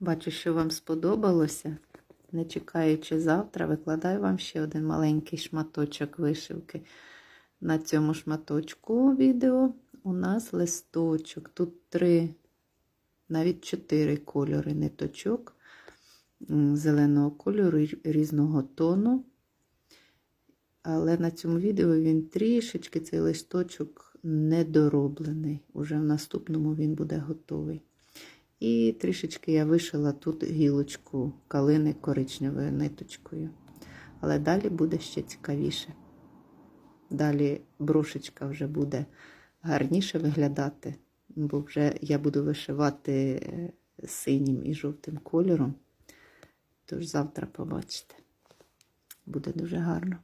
Бачу, що вам сподобалося. Не чекаючи завтра, викладаю вам ще один маленький шматочок вишивки. На цьому шматочку відео у нас листочок. Тут три, навіть чотири кольори ниточок зеленого кольору різного тону. Але на цьому відео він трішечки цей листочок недороблений. Уже в наступному він буде готовий. І трішечки я вишила тут гілочку калини коричневою ниточкою. Але далі буде ще цікавіше. Далі брошечка вже буде гарніше виглядати, бо вже я буду вишивати е, синім і жовтим кольором. Тож завтра побачите. Буде дуже гарно.